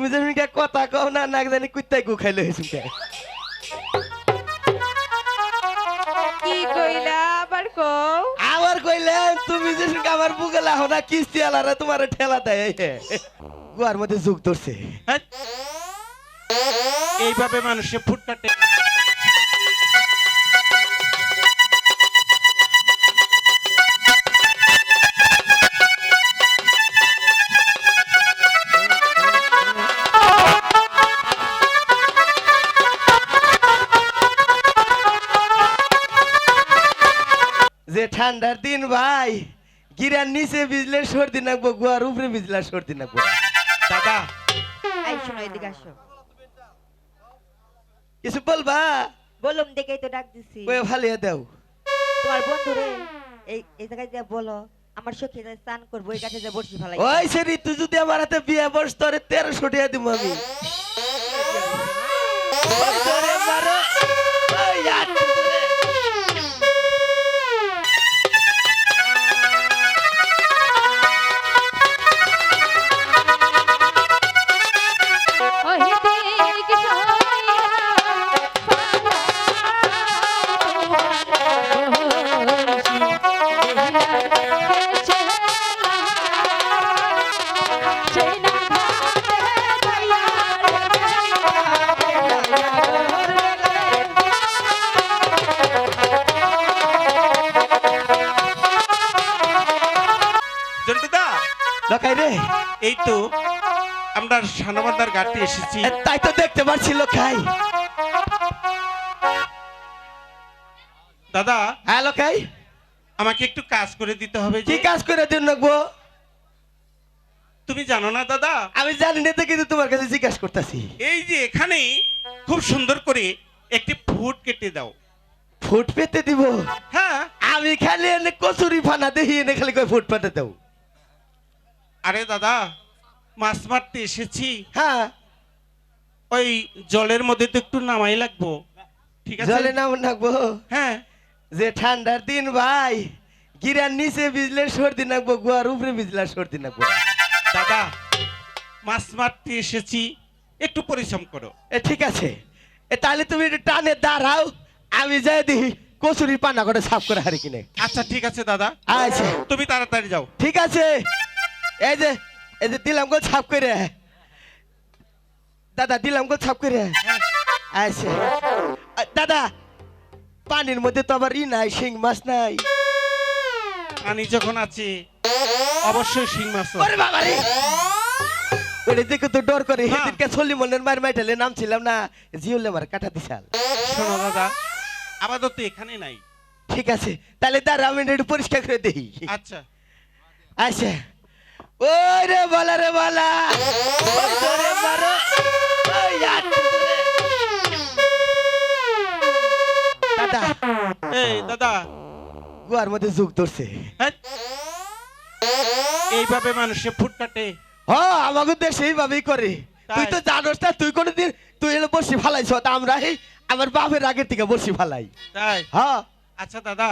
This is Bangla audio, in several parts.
তুমি যে কে কথা কও না না জানি কুত্তাই গু খাইলে হয়েছুন কে কি কইলা আবার কও আবার কইলে তুমি যে শুনকে আমার বুকে লাহো না কিস্তি আলা রে তোমারে ঠেলা দেয়। গুয়ার মধ্যে যুগ ধরছে হ্যাঁ? এইভাবে মানুষে ফুটকাটে যে ঠান্ডার দিন ভাই গিরার নিচে ভিজলে সর্দি নাকবো গুয়ার উপরে ভিজলে সর্দি নাকবো দাদা। এই শোনো এদিকে আসো। কিছু বলবা? বলুম দেখেই তো ডাক দিছি। ওই ভালিয়া দাও। তোমার বন্ধু রে এই এই জায়গায় যা বলো আমার সখী যায় স্নান করব ওই কাছে যা বসি ফেলাই ওই সেরি তুই যদি আমার হাতে বিয়ে বস তোরে তেরোশো টাকা দিব আমি। মারো, লকাই রে। এই তো আমরা সানবান্দার ঘাটে এসেছি। তাই তো দেখতে পাচ্ছি লোকাই। দাদা। হ্যাঁ লোকাই। আমাকে একটু কাজ করে দিতে হবে কি কাজ করে দিন তুমি জানো না দাদা? আমি জানি না তো কিন্তু তোমার কাছে জিজ্ঞাসা করতেছি। এই যে এখানে খুব সুন্দর করে একটি ফুট কেটে দাও। ফুট পেতে দিব? হ্যাঁ। আমি খালি এনে কচুরি ফানা দেখি এনে খালি কই ফুট পেতে দাও। আরে দাদা মাছ মারতে এসেছি। হ্যাঁ। ওই জলের মধ্যে তো একটু নামাই লাগবো। ঠিক আছে? জলে নাম নাকবো হ্যাঁ। যে ঠান্ডার দিন ভাই গিরার নিচে ভিজলে সর্দি নাকবো গুয়ার উপরে ভিজলে সর্দি নাকবো। দাদা মাছ মারতে এসেছি। একটু পরিশ্রম করো। এ ঠিক আছে। এ তাহলে তুমি একটু টানে দাঁড়াও। আমি যাই দেখি কচুরি পানা করে সাফ করে হারি কিনে। আচ্ছা ঠিক আছে দাদা। আচ্ছা। তুমি তাড়াতাড়ি যাও। ঠিক আছে। এই যে এই যে দিলাম গো ছাপ করে দাদা দিলাম গো ছাপ করে আচ্ছা দাদা পানির মধ্যে তো আবার ই নাই শিং মাছ নাই। পানি যখন আছে অবশ্যই শিং মাছ ওরে বাবা রে! ওরে দেখে তো ডর করে। সেদিনকে চল্লি মনের মার মাইটালে নাম ছিলাম না জিওলে আমার কাটা দিছাল। শোনো দাদা আপাতত এখানে নাই। ঠিক আছে তাহলে দাঁড়া আমি একটু পরিষ্কার করে দেই আচ্ছা। আচ্ছা ওই রে বলা। রে বলা। মারো। দাদা। এই দাদা। গুয়ার মধ্যে যুগ ধরছে। হ্যাঁ? এইভাবে মানুষে ফুট কাটে। হ আমাকে দেশে এইভাবেই করে। তুই? তো জানোস না তুই কোনোদিন তুই এলো বসি ফালাইছ তা আমরা আমার বাপের আগের থেকে বসি ফালাই। তাই? হ্যাঁ আচ্ছা দাদা।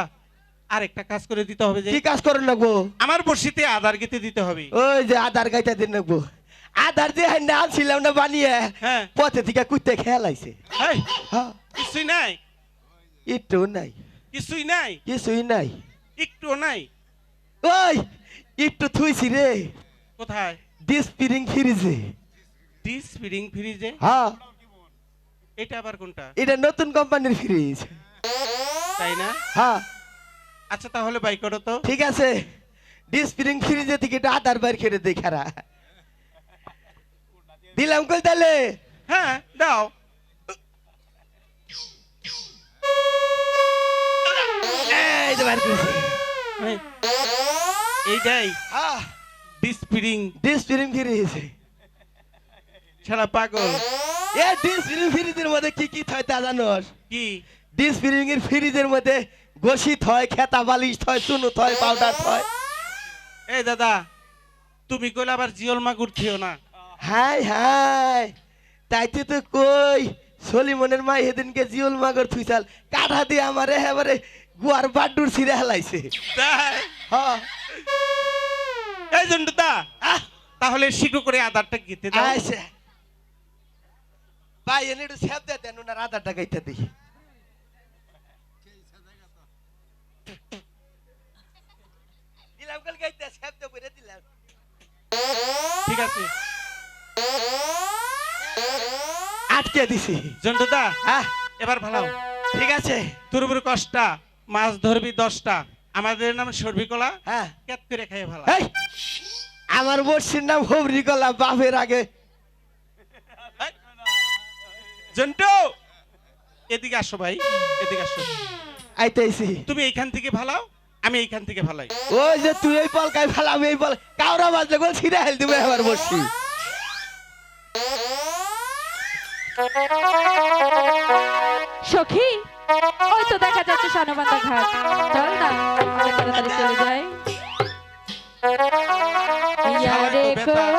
আর একটা কাজ করে দিতে হবে যে কি কাজ করেন লাগবো? আমার বর্ষিতে আধার গেতে দিতে হবে। ওই যে আধার গাইটা দিন লাগবো। আধার যে হ্যাঁ নাম ছিলাম না বানিয়ে হ্যাঁ। পথে থেকে কুত্তে খেয়ালাইছে এই, হ্যাঁ। কিছুই নাই। একটু নাই। কিছুই নাই। কিছুই নাই। একটু নাই। ওই একটু থুইছি রে। কোথায়? ডিসপিরিং ফ্রিজে ডিস ফিডিং ফ্রিজে হ্যাঁ। এটা আবার কোনটা? এটা নতুন কোম্পানির ফ্রিজ তাই না? হ্যাঁ। আচ্ছা তাহলে বাই করো তো। ঠিক আছে। ডিসপিরিং ফ্রিজে থেকে আধার বাইর খেয়ে দেই খারা। দিলাম কই তাহলে? হ্যাঁ দাও। এই যে বাইর করেছি। এই, এইটাই। হ্যাঁ ডিস ফিডিং ডিসপিরিং ফ্রিজ ছাড়া পাগল। এ ডিসপিরিং ফ্রিজের মধ্যে কি কি থয় তা জানোস? কি? ডিসপিরিং এর ফ্রিজের মধ্যে গোসি থয় খেতা বালিশ থয় চুনু থয় পাউডার থয় এই দাদা তুমি কইলে আবার জিওল মাগুর খেও না। হাই হাই তাইতে তো কই সলিমনের মা সেদিনকে জিওল মাগর থুইছাল। কাঠা দিয়ে আমারে এবারে গুয়ার বাড্ডুর ছিঁড়ে হেলাইছে তাই? হ্যাঁ। এই জন্টুদা আহ, তাহলে শীঘ্র করে আধারটা গেতে দাও। ভাই এনে একটু স্যাপ দে দেন না রাধার গাইতে দিই দিলাম কাল গাইতে স্যাপ দে বলে দিলাম ঠিক আছে। আটকে দিছি। জন্টুদা হ্যাঁ। এবার ভালো। ঠিক আছে। তোর উপর কষ্টা মাছ ধরবি দশটা। আমাদের নাম সর্বিকলা। হ্যাঁ। কেত করে খাই ভালো। এই আমার বর্ষির নাম হবরি কলা বাপের আগে। জন্টু এদিকে আসো ভাই এদিকে আসো। আইতেছি তুমি এইখান থেকে ভালাও আমি এইখান থেকে ফালাই। ওই যে তুই এই পালকায় ফেলা আমি এই পাল কাউরা বাজলে গোল ছিঁড়ে হেল দিবে এবার বসছি। সখী ওই তো দেখা যাচ্ছে সানবান্ধা ঘাট। চল না আমরা তাড়াতাড়ি চলে যাই ইয়ারে কলসি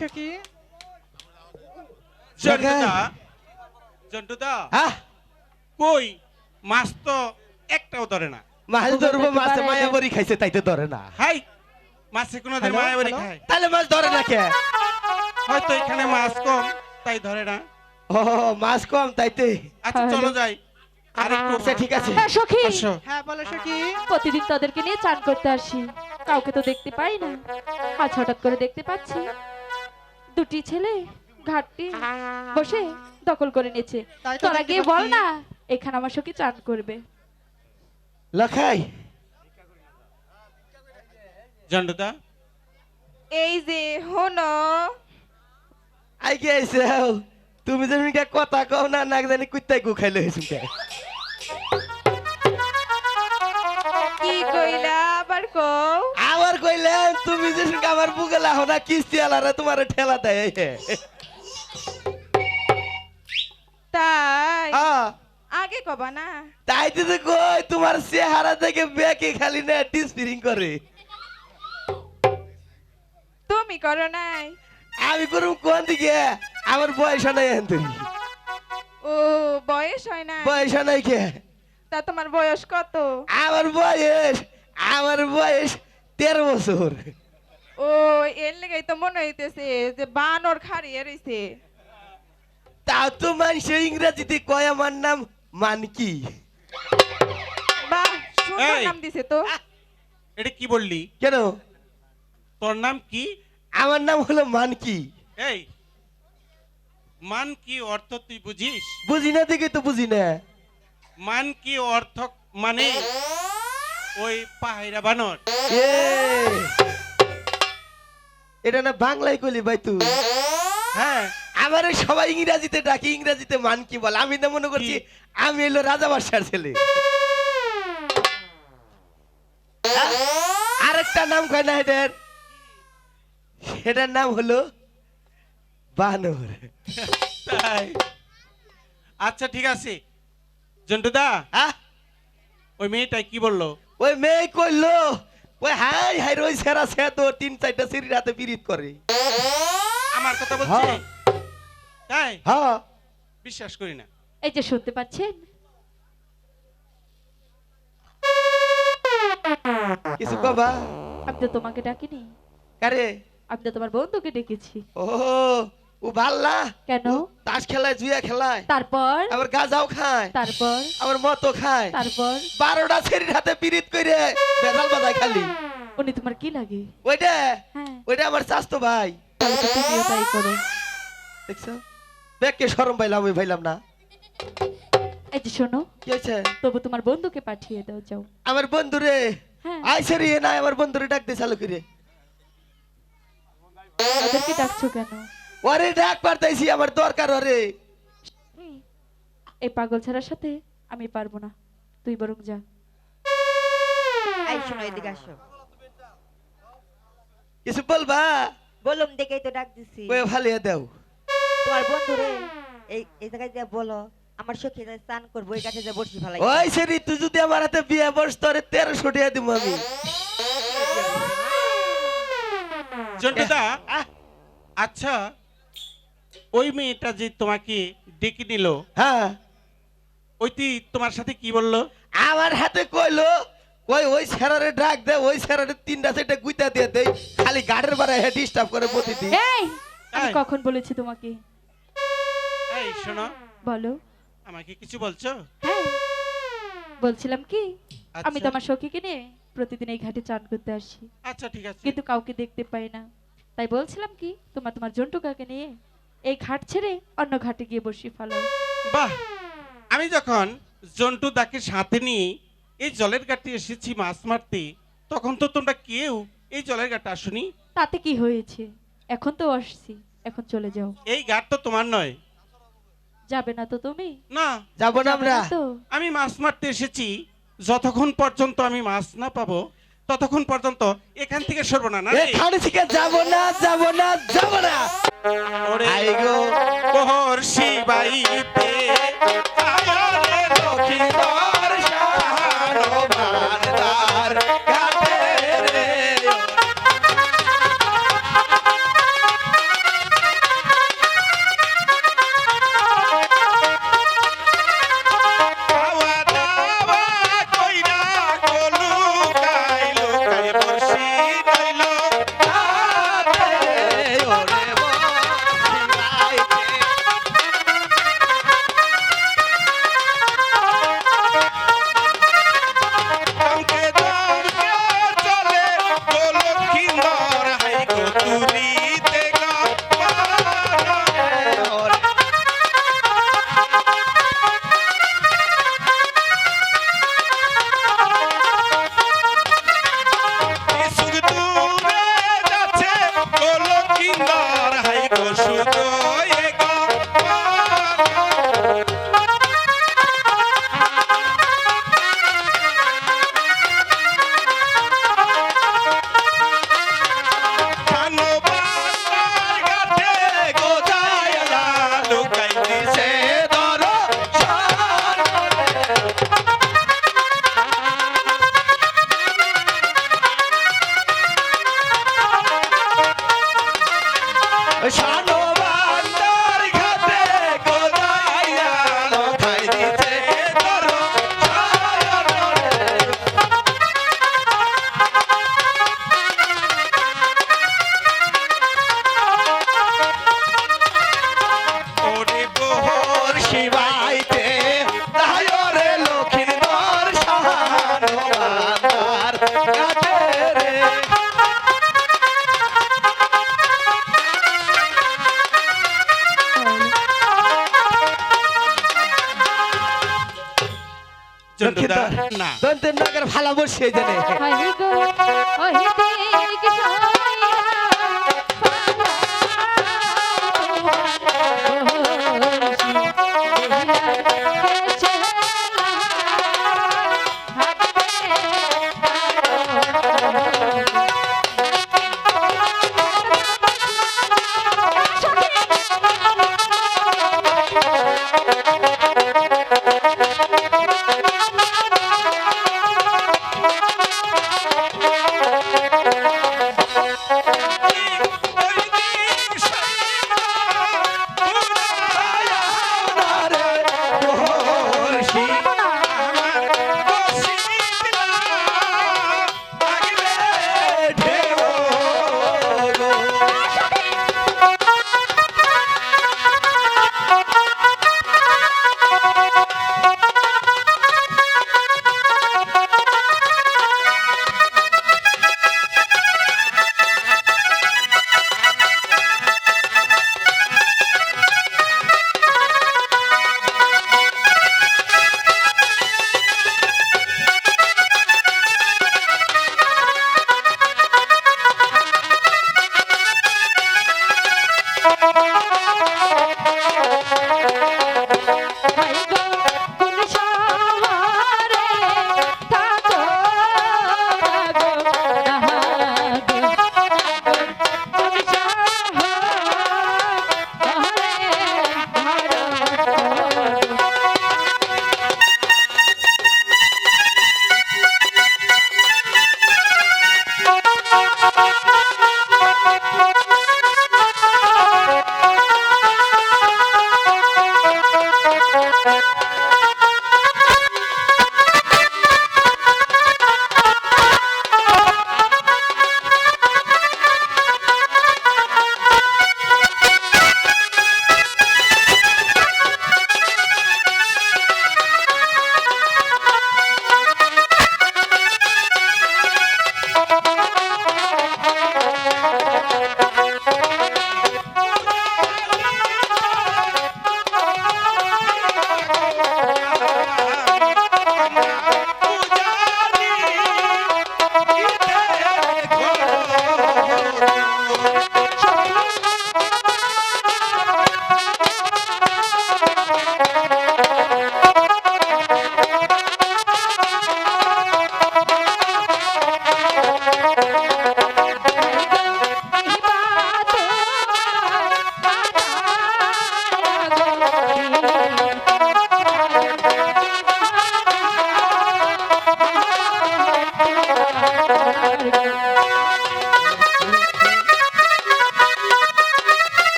সখী? বলো জন্টুদা জন্টুদা হ্যাঁ কই? মাছ তো একটাও ধরে না। মাছ ধরবো মাছে মায়া খাইছে তাই তো ধরে না। হাই! মাছে কোনো দিন Hello, মায়াবাড়ি hello? খায়। তাহলে মাছ ধরে না কে? হয়তো এখানে মাছ কম তাই ধরে না। ও মাছ কম তাইতে আচ্ছা চলো যাই। আরেকটু আচ্ছা ঠিক আছে। হ্যাঁ সখী। হ্যাঁ বলো সখী। প্রতিদিন তাদেরকে নিয়ে চান করতে আসি। কাউকে তো দেখতে পাই না। আজ হঠাৎ করে দেখতে পাচ্ছি। দুটি ছেলে ঘাটটি বসে দখল করে নিয়েছে। তোরা গিয়ে বল না এখানে আমার সখী চান করবে। লখাই। জন্ডুদা? এই যে হনো। আই কে তুমি যেমন কে কথা কও না নাক জানি কুত্তাই গু খাইলে হইছুম কে। কি কইলা আবার কও? তুমি কে আমার বুকে লাহো না কিস্তি আলারা তোমার ঠেলা দেয় তাই? হ্যাঁ। আগে কবা না। তাই তো কই তোমার চেহারা দেখে বেকে খালি না টিসপিরিং করে। তুমি করো নাই। আমি করুম কোন দিকে? আমার বয়স নাই তুমি ও বয়স হয় না বয়স নাই কে? তা তোমার বয়স কত? আমার বয়স আমার বয়স তেরো বছর ও এর লেগেই তো মনে হইতেছে যে বানর খাড়িয়ে রইছে তা তো মানুষ ইংরেজিতে কয় আমার নাম মানকি বাহ সুন্দর এই। নাম দিছে তো এটা কি বললি কেন তোর নাম কি আমার নাম হলো মানকি এই মান কি অর্থ তুই বুঝিস বুঝি না দেখে তো বুঝি না মান কি অর্থ মানে ওই পাহাইরা বানর। এটা না বাংলায় কইলি ভাই তুই? হ্যাঁ? আমার সবাই ইংরেজিতে ডাকি ইংরেজিতে মানকি বল? আমি তো মনে করছি কি? আমি এলো রাজা বাদশার ছেলে। হ্যাঁ? আরেকটা নাম কয় না এটার সেটার নাম হলো বানর। তাই? আচ্ছা ঠিক আছে। জন্টুদা হ্যাঁ? ওই মেয়েটাই কি বলল? ওই মেয়ে কইলো ওই হাই হাই রই সেরা সে তো তিন চারটা সিঁড়ির হাতে পিরিত করে। আমার কথা বলছে হ্যাঁ। তাই? হ্যাঁ। বিশ্বাস করি না। এই যে শুনতে পাচ্ছেন? কিছু কবা আমি তো তোমাকে ডাকিনি। কারে? আমি তো তোমার বন্ধুকে ডেকেছি। ও ও ভাল্লা কেন? তাস খেলায় জুয়া খেলায়। তারপর? আবার গাজাও খায়। তারপর? আবার মতো খায়। তারপর? বারোটা ছেড়ির হাতে পিরিত করে বেজাল বাজায় খালি। উনি তোমার কি লাগে? ওইটা? হ্যাঁ। ওইটা আমার স্বাস্থ্য ভাই। তাহলে তো তুমিও তাই করো। দেখছ? ব্যাগকে সরম পাইলাম আমি পাইলাম না। এই যে শোনো কি হয়েছে? তবু তোমার বন্ধুকে পাঠিয়ে দাও যাও। আমার বন্ধুরে হ্যাঁ। আইসে রে না আমার বন্ধুরে ডাকতে চালু করে। ওদেরকে ডাকছো কেন? ওরে ডাক পারতাইছি আমার দরকার ওরে। এই পাগল ছাড়ার সাথে আমি পারব না। তুই বরং যা। এই এদিকে আসো। কিছু বলবা? বলুম দেখেই তো ডাক দিছি। ওই ভালিয়ে দাও। তোমার বন্ধু রে এই এই জায়গায় যা বলো আমার সখী যায় স্নান করব ওই কাছে যা বসি ফেলাই ওই সেরি তুই যদি আমার হাতে বিয়ে বস তোরে তেরোশো টাকা দিব আমি। জন্টুদা আচ্ছা ওই মেয়েটা যে তোমাকে ডেকে নিল হ্যাঁ। ওইটি তোমার সাথে কি বলল? আমার হাতে কইলো ওই ওই স্যারারে ডাক দে ওই স্যারারে তিনটা চারটা গুইতা দিয়ে দেই খালি গাড়ির বাড়া হেড ডিস্টার্ব করে প্রতিদিন। এই আমি কখন বলেছি তোমাকে? এই শোনো। বলো। আমাকে কিছু বলছো? হ্যাঁ। বলছিলাম কি আমি তোমার তো আমার সখীকে নিয়ে প্রতিদিন এই ঘাটে চান করতে আসি আচ্ছা ঠিক আছে। কিন্তু কাউকে দেখতে পাই না। তাই বলছিলাম কি তোমার তোমার জন্টু কাকে নিয়ে এই ঘাট ছেড়ে অন্য ঘাটে গিয়ে বসি ফেলো। বাহ! আমি যখন জন্টু দাকে সাথে নিয়ে এই জলের ঘাটে এসেছি মাছ মারতে তখন তো তোমরা কেউ এই জলের ঘাটে আসুনি? তাতে কি হয়েছে? এখন তো আসছি এখন চলে যাও। এই ঘাট তো তোমার নয়। যাবে না তো তুমি? না। যাব না আমরা। তো? আমি মাছ মারতে এসেছি যতক্ষণ পর্যন্ত আমি মাছ না পাবো ততক্ষণ পর্যন্ত এখান থেকে সরবো না এখান থেকে যাব না যাব না যাব না। কোহর শিবাইতে লক্ষ্মীধর দন্তের নগর ভালো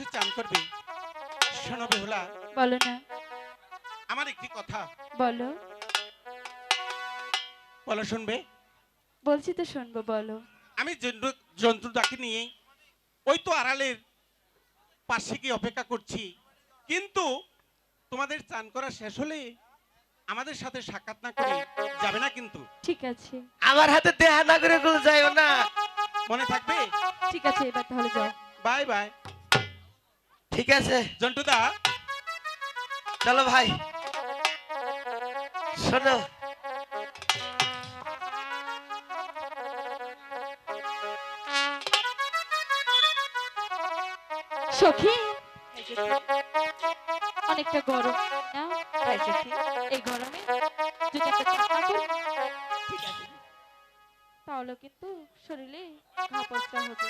অবশ্যই চান করবে? শোনো বেহুলা। বলো না। আমার একটি কথা। বলো। বলো শুনবে? বলছি তো শুনব বলো। আমি জন্তু জন্তুটাকে নিয়ে ওই তো আড়ালের পাশে গিয়ে অপেক্ষা করছি। কিন্তু তোমাদের চান করা শেষ হলে আমাদের সাথে সাক্ষাৎ না করে যাবে না কিন্তু। ঠিক আছে। আমার হাতে দেহা না করে গুলো যাইও না। মনে থাকবে? ঠিক আছে এবার তাহলে যাও। Bye bye. ঠিক আছে। জন্টুদা। চলো ভাই। শোনো। সখী। অনেকটা গরম না? এই গরমে যদি একটা তাহলে কিন্তু শরীরে ঘা পচা হবে।